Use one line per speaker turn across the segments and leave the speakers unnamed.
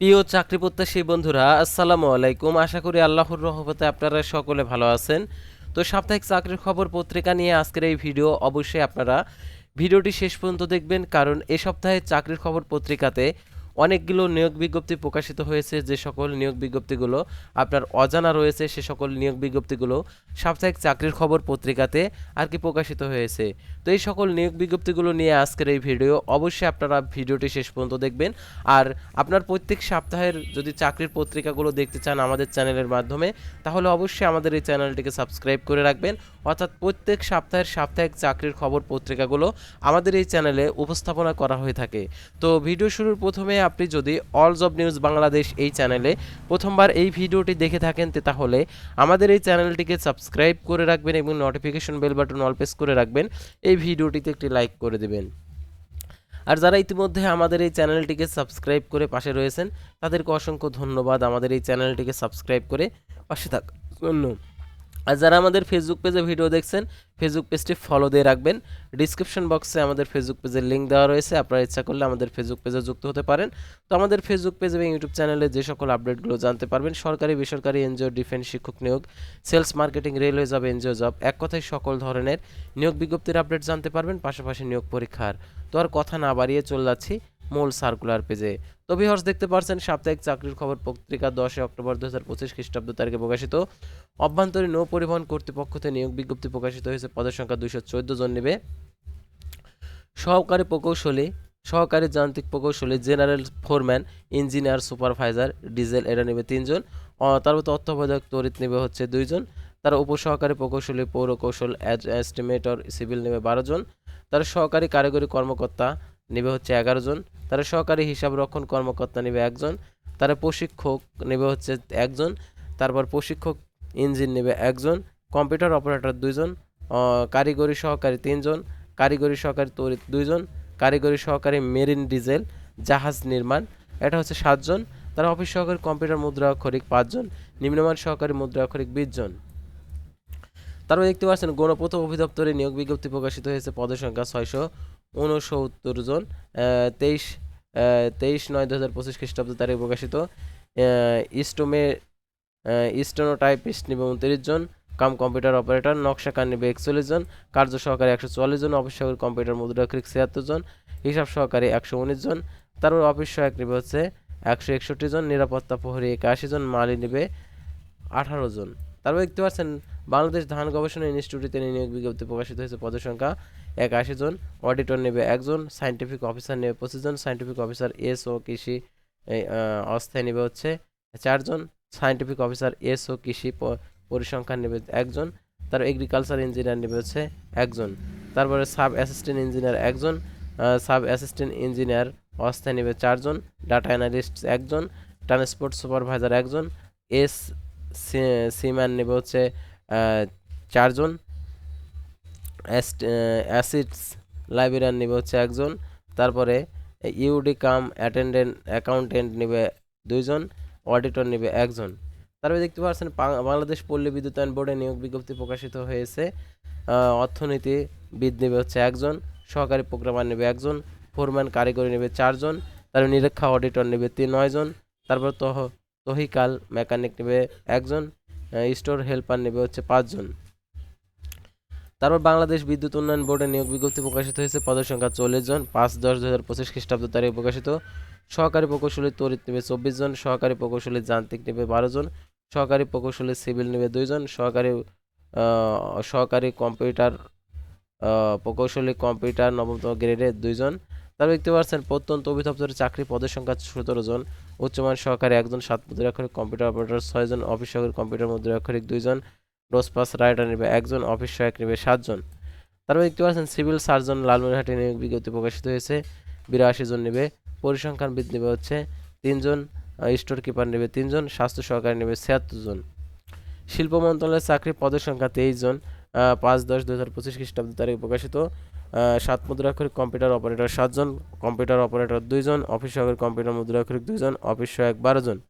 প্রিয় চাকরি প্রত্যাশী বন্ধুরা, আসসালামু আলাইকুম। আশা করি আল্লাহর রহমতে আপনারা সকলে ভালো আছেন। তো সাপ্তাহিক চাকরির খবর পত্রিকা নিয়ে আজকের এই ভিডিও অবশ্যই আপনারা ভিডিওটি শেষ পর্যন্ত দেখবেন, কারণ এ সপ্তাহে চাকরির খবর পত্রিকাতে অনেকগুলো নিয়োগ বিজ্ঞপ্তি প্রকাশিত হয়েছে, যে সকল নিয়োগ বিজ্ঞপ্তিগুলো আপনার অজানা রয়েছে, সে সকল নিয়োগ বিজ্ঞপ্তিগুলো সাপ্তাহিক চাকরির খবর পত্রিকাতে আর কি প্রকাশিত হয়েছে। তো এই সকল নিয়োগ বিজ্ঞপ্তিগুলো নিয়ে আজকের এই ভিডিও অবশ্যই আপনারা ভিডিওটি শেষ পর্যন্ত দেখবেন। আর আপনার প্রত্যেক সপ্তাহের যদি চাকরির পত্রিকাগুলো দেখতে চান আমাদের চ্যানেলের মাধ্যমে, তাহলে অবশ্যই আমাদের এই চ্যানেলটিকে সাবস্ক্রাইব করে রাখবেন। অর্থাৎ প্রত্যেক সপ্তাহের সাপ্তাহিক চাকরির খবর পত্রিকাগুলো আমাদের এই চ্যানেলে উপস্থাপনা করা হয়ে থাকে। তো ভিডিও শুরুর প্রথমে আপনি যদি অল জব নিউজ বাংলাদেশ এই চ্যানেলে প্রথমবার এই ভিডিওটি দেখে থাকেন তাহলে আমাদের এই চ্যানেলটিকে সাবস্ক্রাইব করে রাখবেন এবং notification bell button all press করে রাখবেন। এই ভিডিওটিতে একটি লাইক করে দেবেন। আর যারা ইতিমধ্যে আমাদের এই চ্যানেলটিকে সাবস্ক্রাইব করে পাশে রয়েছেন, তাদেরকে অসংখ্য ধন্যবাদ। আমাদের এই চ্যানেলটিকে সাবস্ক্রাইব করে পাশে থাকার জন্য। আর যারা আমাদের ফেসবুক পেজে ভিডিও দেখছেন ফেসবুক পেজটি ফলো দিয়ে রাখবেন। ডিসক্রিপশন বক্সে আমাদের ফেসবুক পেজের লিঙ্ক দেওয়া রয়েছে। আপনারা ইচ্ছা করলে আমাদের ফেসবুক পেজে যুক্ত হতে পারেন। তো আমাদের ফেসবুক পেজ এবং ইউটিউব চ্যানেলে যে সকল আপডেটগুলো জানতে পারবেন, সরকারি, বেসরকারি এনজিও ডিফেন্স শিক্ষক নিয়োগ sales marketing railway job NGO job এক কথায় সকল ধরনের নিয়োগ বিজ্ঞপ্তির আপডেট জানতে পারবেন, পাশাপাশি নিয়োগ পরীক্ষার। তো আর কথা না বাড়িয়ে চলে যাচ্ছি। মূল সার্কুলার পেজে। তো ভিউয়ার্স দেখতে পারছেন, সাপ্তাহিক চাকরির খবর পত্রিকা দশই অক্টোবর দু হাজার পঁচিশ খ্রিস্টাব্দ তারিখে প্রকাশিত। অভ্যন্তরীণ নৌ পরিবহন কর্তৃপক্ষ থেকে নিয়োগ বিজ্ঞপ্তি প্রকাশিত হয়েছে, পদের সংখ্যা দুইশো চোদ্দ জন নেবে। সহকারী প্রকৌশলী, সহকারী যান্ত্রিক প্রকৌশলী, general foreman, engineer supervisor, diesel এটা নেবে তিনজন। তারপর তত্ত্বাবধায়ক তড়িৎ নেবে হচ্ছে দুইজন। তার উপসহকারী প্রকৌশলী পৌর কৌশল এস্টিমেটর, সিভিল নেবে বারো জন। তার সহকারী কারিগরি কর্মকর্তা নেবে হচ্ছে এগারো জন। তার সহকারী হিসাব রক্ষণ কর্মকর্তা নেবে একজন, তার প্রশিক্ষক নেবে হচ্ছে একজন, তারপর প্রশিক্ষক ইঞ্জিন নেবে একজন, কম্পিউটার অপারেটর দুইজন কারিগরি সহকারী তিনজন, কারিগরি সহকারী তড়িৎ দুইজন, কারিগরি সহকারী মেরিন ডিজেল, জাহাজ নির্মাণ, এটা হচ্ছে সাতজন, তার অফিস সহকারী কম্পিউটার মুদ্রা অক্ষরিক পাঁচজন, নিম্নমান সহকারী মুদ্রা অক্ষরিক বিশ জন তারপর দেখতে পাচ্ছেন গণপথ অধিদপ্তরে নিয়োগ বিজ্ঞপ্তি প্রকাশিত হয়েছে, পদের সংখ্যা ছয়শো উনসত্তর জন তেইশ তেইশ নয় দু হাজার পঁচিশ খ্রিস্টাব্দ তারিখে প্রকাশিত ইস্টোমে ইস্টোনোটাইপিস্ট নিবে উনত্রিশ জন, কাম কম্পিউটার অপারেটর, নকশাকার নিবে একচল্লিশ জন, কার্য সহকারী একশো চুয়াল্লিশ জন, অফিস সহকারী কম্পিউটার মুদ্রাক্ষরিক ছিয়াত্তর জন, হিসাব সহকারী একশো উনিশ জন তারপর অফিস সহায়ক নিবে হচ্ছে একশো একষট্টি জন, নিরাপত্তা প্রহরী একাশি জন, মালি নিবে আঠারো জন। তারপর দেখতে পাচ্ছেন, বাংলাদেশ ধান গবেষণা ইনস্টিটিউটে নিয়োগ বিজ্ঞপ্তি প্রকাশিত হয়েছে। পদের সংখ্যা একাশি জন, অডিটর নেবে একজন সাইন্টিফিক অফিসার নেবে পঁচিশ জন সাইন্টিফিক অফিসার এস ও কৃষি অস্থায়ী নেবে হচ্ছে চারজন সাইন্টিফিক অফিসার এস ও কৃষি পরিসংখ্যান নেবে একজন তার এগ্রিকালচার ইঞ্জিনিয়ার নেবে হচ্ছে একজন তারপরে সাব অ্যাসিস্ট্যান্ট ইঞ্জিনিয়ার একজন সাব অ্যাসিস্ট্যান্ট ইঞ্জিনিয়ার অস্থায়ী নেবে চারজন ডাটা অ্যানালিস্ট একজন ট্রান্সপোর্ট সুপারভাইজার একজন এস সিম্যান নেবে হচ্ছে চারজন। অ্যাসিডস লাইব্রেরিয়ান নেবে হচ্ছে একজন। তারপরে ইউডি কাম অ্যাটেন্ডেন্ট অ্যাকাউন্টেন্ট নেবে দুইজন, অডিটর নেবে একজন। তারপরে দেখতে পাচ্ছেন বাংলাদেশ পল্লী বিদ্যুতায়ন বোর্ডে নিয়োগ বিজ্ঞপ্তি প্রকাশিত হয়েছে। অর্থনীতিবিদ নেবে হচ্ছে একজন, সহকারী প্রোগ্রামার নেবে একজন, ফোরম্যান কারিগরি নেবে চারজন, তারপর নিরীক্ষা অডিটর নেবে তিন, নয়জন, তারপর তহ তহিকাল মেকানিক নেবে একজন স্টোর হেল্পার নেবে হচ্ছে পাঁচজন। তারপর বাংলাদেশ বিদ্যুৎ উন্নয়ন বোর্ডে নিয়োগ বিজ্ঞপ্তি প্রকাশিত হয়েছে। পদের সংখ্যা চল্লিশ জন, পাঁচ দশ দু হাজার পঁচিশ খ্রিস্টাব্দ তারিখে প্রকাশিত। সহকারী প্রকৌশলী তড়িৎ নেবে চব্বিশ জন, সহকারী প্রকৌশলী যান্ত্রিক নেবে বারো জন, সহকারী প্রকৌশলী সিভিল নেবে দুইজন সহকারী সহকারী কম্পিউটার প্রকৌশলী কম্পিউটার নবমতম গ্রেডে দুইজন তারপর দেখতে পাচ্ছেন প্রত্যন্ত অভিদপ্তরের চাকরি পদের সংখ্যা সতেরো জন, উচ্চমান সহকারী একজন সাত মুদ্রাক্ষরিক কম্পিউটার অপারেটর ছয়জন অফিস সহকারী কম্পিউটার মুদ্রাক্ষরিক দুইজন রোসপাস রাইটার নেবে একজন অফিস সহায়ক নেবে সাতজন তারপর দেখতে পাচ্ছেন সিভিল সার্জন লালমনিরহাটে নিয়োগ বিজ্ঞপ্তি প্রকাশিত হয়েছে, বিরাশি জন নেবে, পরিসংখ্যানবিদ নেবে হচ্ছে তিনজন স্টোর কিপার নেবে তিনজন স্বাস্থ্য সহকারী নেবে ছিয়াত্তর জন। শিল্প মন্ত্রণালয়ের চাকরি পদের সংখ্যা তেইশ জন পাঁচ দশ দু হাজার পঁচিশ খ্রিস্টাব্দ তারিখে প্রকাশিত। সাত মুদ্রাক্ষরিক কম্পিউটার অপারেটর সাতজন, কম্পিউটার অপারেটর দুইজন, অফিস সহকারী কম্পিউটার মুদ্রাক্ষরিক দুইজন, অফিস সহায়ক বারো জন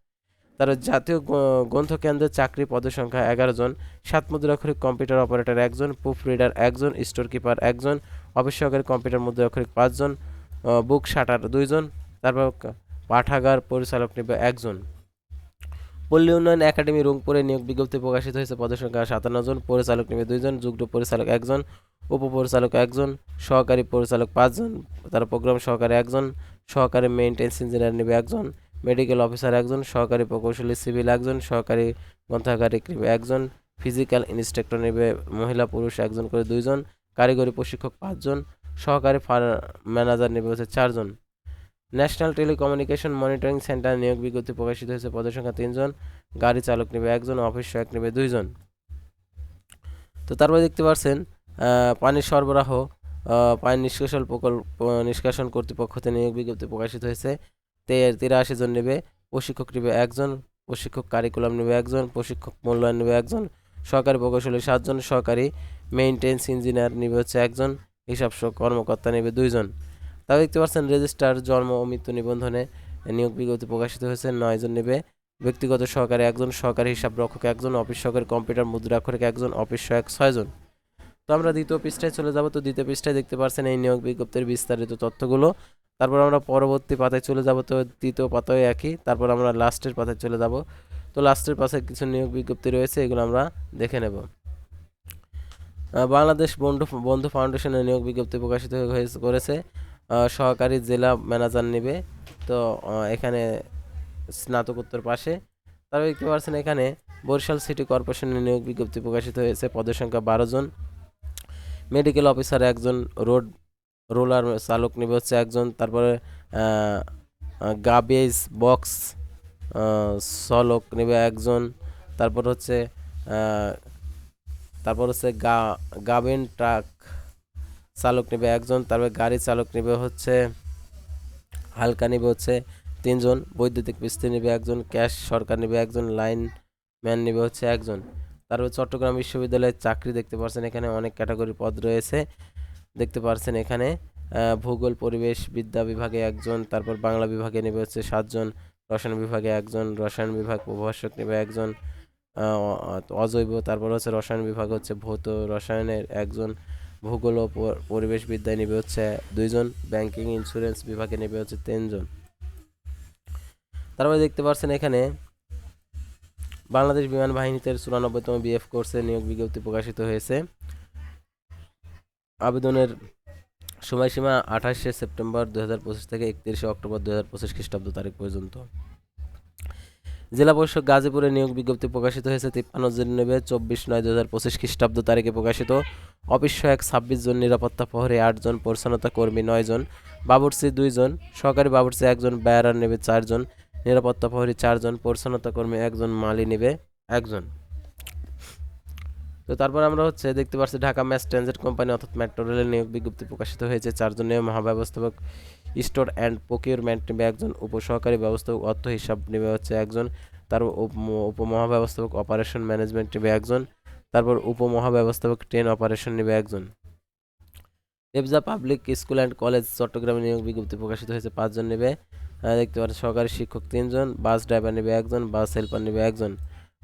তার জাতীয় গ- গ্রন্থ কেন্দ্রের চাকরি পদের সংখ্যা এগারো জন সাত মুদ্রাক্ষরিক কম্পিউটার অপারেটর একজন প্রুফ রিডার একজন স্টোর কিপার একজন, অফিস সহকারী কম্পিউটার মুদ্রাক্ষরিক পাঁচজন বুক শাটার দুইজন, তারপর পাঠাগার পরিচালক নেবে একজন। পল্লী উন্নয়ন একাডেমি রংপুরে নিয়োগ বিজ্ঞপ্তি প্রকাশিত হয়েছে। পদের সংখ্যা সাতান্ন জন, পরিচালক নেবে দুইজন যুগ্ম পরিচালক একজন উপপরিচালক একজন সহকারী পরিচালক পাঁচজন তার প্রোগ্রাম সহকারী একজন সহকারী মেইনটেন্স ইঞ্জিনিয়ার নেবে একজন মেডিকেল অফিসার একজন সহকারী প্রকৌশলী সিভিল একজন সহকারী গ্রন্থাগারিক নেবে একজন ফিজিক্যাল ইনস্ট্রাক্টর নেবে মহিলা পুরুষ একজন করে দুইজন কারিগরি প্রশিক্ষক পাঁচজন সহকারী ফার ম্যানেজার নেবে হচ্ছে চারজন ন্যাশনাল টেলিকমিউনিকেশন মনিটরিং সেন্টার নিয়োগ বিজ্ঞপ্তি প্রকাশিত হয়েছে। পদের সংখ্যা তিনজন, গাড়ি চালক নেবে একজন, অফিস সহায়ক নেবে দুইজন। তো তারপরে দেখতে পাচ্ছেন পানির সরবরাহ পানি নিষ্কাশন প্রকল্প নিষ্কাশন কর্তৃপক্ষ থেকে নিয়োগ বিজ্ঞপ্তি প্রকাশিত হয়েছে। তিরাশি জন নেবে, প্রশিক্ষক নেবে একজন, প্রশিক্ষক কারিকুলাম নেবে একজন, প্রশিক্ষক মূল্যায়ন নেবে একজন, সহকারী প্রকৌশলী সাতজন, সহকারী মেইনটেন্স ইঞ্জিনিয়ার নেবে হচ্ছে একজন হিসাব কর্মকর্তা নেবে দুইজন। তা দেখতে পাচ্ছেন রেজিস্ট্রার জন্ম ও মৃত্যু নিবন্ধনে নিয়োগ বিজ্ঞপ্তি প্রকাশিত হয়েছে। নয়জন নেবে। ব্যক্তিগত সহকারী একজন, সহকারী হিসাব রক্ষক একজন, অফিস সহকারী কম্পিউটার মুদ্রাক্ষরিক একজন, অফিস সহায়ক ছয়জন তো আমরা দ্বিতীয় পৃষ্ঠায় চলে যাব। তো দ্বিতীয় পৃষ্ঠায় দেখতে পাচ্ছেন এই নিয়োগ বিজ্ঞপ্তির বিস্তারিত তথ্যগুলো। তারপর আমরা পরবর্তী পাতায় চলে যাব। তো তৃতীয় পাতায় একই। তারপর আমরা লাস্টের পাতায় চলে যাব। তো লাস্টের পাশে কিছু নিয়োগ বিজ্ঞপ্তি রয়েছে, এগুলো আমরা দেখে নেব। বাংলাদেশ বন্ধু বন্ধু ফাউন্ডেশনের নিয়োগ বিজ্ঞপ্তি প্রকাশিত হয়েছে, করেছে। সহকারী জেলা ম্যানেজার নেবে। তো এখানে স্নাতকোত্তর পাশে। তারপর দেখতে পাচ্ছেন এখানে বরিশাল সিটি কর্পোরেশনের নিয়োগ বিজ্ঞপ্তি প্রকাশিত হয়েছে। পদের সংখ্যা বারো জন। মেডিকেল অফিসার একজন, রোড রোলার চালক নেবে হচ্ছে একজন। তারপরে গাবেজ বক্স চালক নেবে একজন। তারপর হচ্ছে তারপর হচ্ছে গা, গাবেন ট্রাক। চালক নেবে একজন তারপরে গাড়ি চালক নেবে হচ্ছে, হালকা নেবে হচ্ছে তিনজন, বৈদ্যুতিক মিস্ত্রি নেবে একজন, ক্যাশ সরকার নেবে একজন, লাইন ম্যান নেবে হচ্ছে একজন। তারপর চট্টগ্রাম বিশ্ববিদ্যালয়ের চাকরি দেখতে পাচ্ছেন এখানে অনেক ক্যাটাগরি পদ রয়েছে, দেখতে পাচ্ছেন এখানে ভূগোল, পরিবেশ, বিদ্যা বিভাগে একজন, তারপর বাংলা বিভাগে নেবে হচ্ছে সাতজন, রসায়ন বিভাগে একজন, রসায়ন বিভাগ প্রভাষক নেবে একজন অজৈব, তারপর হচ্ছে রসায়ন বিভাগ হচ্ছে ভৌত, রসায়নের একজন ভূগোল ও প- পরিবেশ বিদ্যায় নেবে হচ্ছে দুইজন ব্যাংকিং ইন্স্যুরেন্স বিভাগে নেবে হচ্ছে তিনজন। তারপরে দেখতে পাচ্ছেন এখানে বাংলাদেশ বিমান বাহিনীতে চুরানব্বইতম বিএফ কোর্সে নিয়োগ বিজ্ঞপ্তি প্রকাশিত হয়েছে। আবেদনের সময়সীমা আঠাশে সেপ্টেম্বর দু থেকে একত্রিশে অক্টোবর দু হাজার পঁচিশ খ্রিস্টাব্দ তারিখ পর্যন্ত। জেলা পরিষদ গাজীপুরে নিয়োগ বিজ্ঞপ্তি প্রকাশিত হয়েছে তিপ্পান্ন জন নেবে চব্বিশ নয় দু হাজার পঁচিশ খ্রিস্টাব্দ তারিখে প্রকাশিত। অফিস এক ছাব্বিশ জন নিরাপত্তা প্রহরী আটজন পরিচ্ছন্নতা কর্মী নয়জন বাবুরসি দুইজন সহকারী বাবুরসি একজন বেয়ারার নেবে চারজন নিরাপত্তা প্রহরী চারজন পরিচ্ছন্নতা কর্মী একজন মালি নেবে একজন তো তারপর আমরা হচ্ছে দেখতে পাচ্ছি ঢাকা ম্যাস ট্রানজিট কোম্পানি অর্থাৎ মেট্রো রেলের নিয়োগ বিজ্ঞপ্তি প্রকাশিত হয়েছে। চারজন নিয়ে মহাব্যবস্থাপক স্টোর অ্যান্ড প্রকিউরমেন্ট নেবে একজন উপসহকারী ব্যবস্থাপক, অর্থ হিসাব নেবে হচ্ছে একজন। উপ- উপমহাব্যবস্থাপক অপারেশন ম্যানেজমেন্ট নেবে একজন। তারপর উপমহাব্যবস্থাপক ট্রেন অপারেশন নেবে একজন। রেবজা পাবলিক স্কুল অ্যান্ড কলেজ চট্টগ্রামে নিয়োগ বিজ্ঞপ্তি প্রকাশিত হয়েছে, পাঁচজন নেবে। দেখতে পাচ্ছেন সহকারী শিক্ষক তিনজন, বাস ড্রাইভার নেবে একজন, বাস হেল্পার নেবে একজন।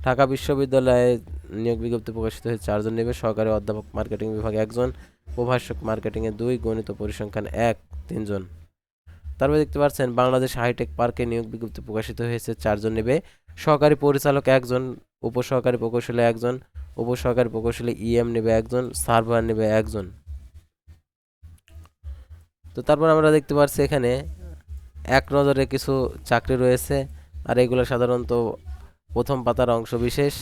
ঢাকা বিশ্ববিদ্যালয়ে নিয়োগ বিজ্ঞপ্তি প্রকাশিত হয়েছে, চারজন নেবে। সহকারী অধ্যাপক মার্কেটিং বিভাগে একজন, প্রভাষক মার্কেটিংয়ে দুই, গণিত পরিসংখ্যান এক, তিনজন। তারপরে দেখতে পাচ্ছেন, বাংলাদেশ হাইটেক পার্কে নিয়োগ বিজ্ঞপ্তি প্রকাশিত হয়েছে, চারজন নেবে। সহকারী পরিচালক একজন, উপসহকারী প্রকৌশলী একজন, উপসহকারী প্রকৌশলী ইএম নেবে একজন, সার্ভার নেবে একজন। তো তারপর আমরা দেখতে পাচ্ছি এখানে এক নজরে কিছু চাকরি রয়েছে, আর এগুলো সাধারণত প্রথম পাতার অংশ বিশেষ।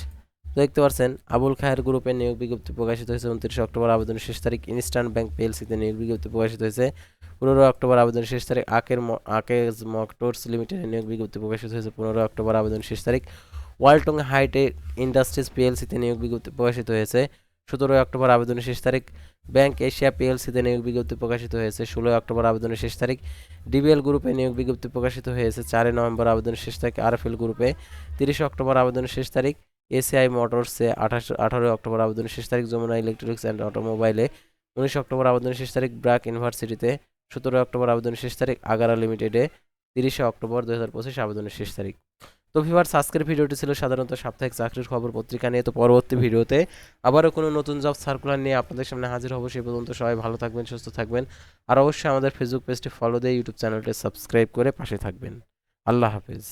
দেখতে পাচ্ছেন আবুল খায়ের গ্রুপের নিয়োগ বিজ্ঞপ্তি প্রকাশিত হয়েছে উনত্রিশে অক্টোবর আবেদন শেষ তারিখ, ইনস্টান্ট ব্যাংক পিএলসিতে নিয়োগ বিজ্ঞপ্তি প্রকাশিত হয়েছে। পনেরো অক্টোবর আবেদন শেষ তারিখ, আকের আকেজ মকটোর্স লিমিটেডের নিয়োগ বিজ্ঞপ্তি প্রকাশিত হয়েছে পনেরো অক্টোবর আবেদন শেষ তারিখ। ওয়ালটং হাইটেক ইন্ডাস্ট্রিজ পিএলসিতে নিয়োগ বিজ্ঞপ্তি প্রকাশিত হয়েছে। সতেরোই অক্টোবর আবেদনের শেষ তারিখ, ব্যাংক এশিয়া পিএলসিতে নিয়োগ বিজ্ঞপ্তি প্রকাশিত হয়েছে। ষোলোই অক্টোবর আবেদনের শেষ তারিখ, ডিবিএল গ্রুপে নিয়োগ বিজ্ঞপ্তি প্রকাশিত হয়েছে। চারই নভেম্বর আবেদনের শেষ তারিখ, আরএফএল গ্রুপে। তিরিশে অক্টোবর আবেদনের শেষ তারিখ এসিআই মোটরসে আঠাশ, আঠারোই অক্টোবর আবেদনের শেষ তারিখ, যমুনা ইলেকট্রনিক্স অ্যান্ড অটোমোবাইলে উনিশ অক্টোবর আবেদনের শেষ তারিখ ব্র্যাক ইউনিভার্সিটিতে সতেরোই অক্টোবর আবেদনের শেষ তারিখ, আগারা লিমিটেডে তিরিশে অক্টোবর দু হাজার পঁচিশ আবেদনের শেষ তারিখ। তো ভিভার আজকের ভিডিওটি ছিল সাধারণত সাপ্তাহিক চাকরির খবর পত্রিকা নিয়ে। তো পরবর্তী ভিডিওতে আবারও কোনো নতুন জব সার্কুলার নিয়ে আপনাদের সামনে হাজির হব। সেই পর্যন্ত সবাই ভালো থাকবেন, সুস্থ থাকবেন। আর অবশ্যই আমাদের ফেসবুক পেজটি ফলো দিয়ে ইউটিউব চ্যানেলটি সাবস্ক্রাইব করে পাশে থাকবেন। আল্লাহ হাফিজ।